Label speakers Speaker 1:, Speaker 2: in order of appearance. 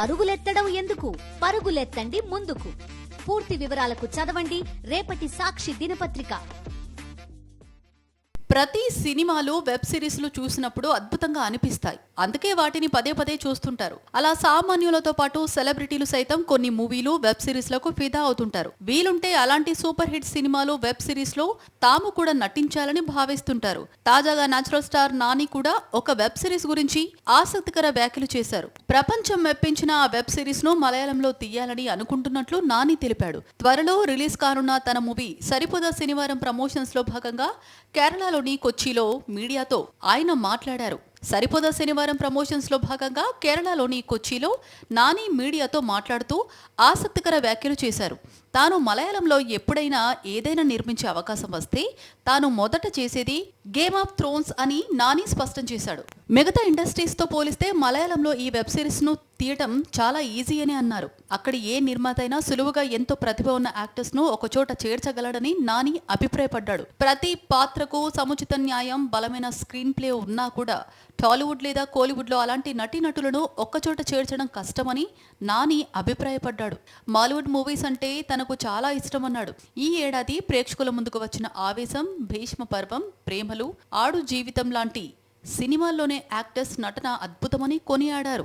Speaker 1: పరుగులెత్తడం ఎందుకు? పరుగులెత్తండి ముందుకు. పూర్తి వివరాలకు చదవండి. రేపటి సాక్షి దినపత్రిక.
Speaker 2: ప్రతి సినిమాలు వెబ్ సిరీస్లు చూసినప్పుడు అద్భుతంగా అనిపిస్తాయి. అందుకే వాటిని పదే పదే చూస్తుంటారు. అలా సామాన్యులతో పాటు సెలబ్రిటీలు సైతం కొన్ని మూవీలు వెబ్ సిరీస్లకు ఫిదా అవుతుంటారు. వీలుంటే అలాంటి సూపర్ హిట్ సినిమాలు వెబ్ సిరీస్లో తాము కూడా నటించాలని భావిస్తుంటారు. తాజాగా నాచురల్ స్టార్ నాని కూడా ఒక వెబ్ సిరీస్ గురించి ఆసక్తికర వ్యాఖ్యలు చేశారు. ప్రపంచం మెప్పించిన ఆ వెబ్ సిరీస్ను మలయాళంలో తీయాలని అనుకుంటున్నట్లు నాని తెలిపాడు. త్వరలో రిలీజ్ కానున్న తన మూవీ సరిపోదా శనివారం ప్రమోషన్స్లో భాగంగా కేరళలోని కొచ్చిలో మీడియాతో ఆయన మాట్లాడారు. సరిపోదా శనివారం ప్రమోషన్స్లో భాగంగా కేరళలోని కొచ్చిలో నాని మీడియాతో మాట్లాడుతూ ఆసక్తికర వ్యాఖ్యలు చేశారు. తాను మలయాళంలో ఎప్పుడైనా ఏదైనా నిర్మించే అవకాశం వస్తే తాను మొదట చేసేది గేమ్ ఆఫ్ థ్రోన్స్ అని నాని స్పష్టం చేశాడు. మిగతా ఇండస్ట్రీస్తో పోలిస్తే మలయాళంలో ఈ వెబ్ సిరీస్ను తీయటం చాలా ఈజీ అని అన్నారు. అక్కడ ఏ నిర్మాత అయినా సులువుగా ఎంతో ప్రతిభ ఉన్న యాక్టర్స్ను ఒకచోట చేర్చగలడని నాని అభిప్రాయపడ్డాడు. ప్రతి పాత్రకు సముచిత న్యాయం బలమైన స్క్రీన్ ప్లే ఉన్నా కూడా టాలీవుడ్ లేదా కోలీవుడ్లో అలాంటి నటీనటులను ఒక్కచోట చేర్చడం కష్టమని నాని అభిప్రాయపడ్డాడు. మాలీవుడ్ మూవీస్ అంటే తన తనకు చాలా ఇష్టం అన్నాడు ఈ ఏడాది ప్రేక్షకుల ముందుకు వచ్చిన ఆవేశం భీష్మ పర్వం ప్రేమలు ఆడు జీవితం లాంటి సినిమాల్లోనే యాక్టర్స్ నటన అద్భుతమని కొనియాడారు.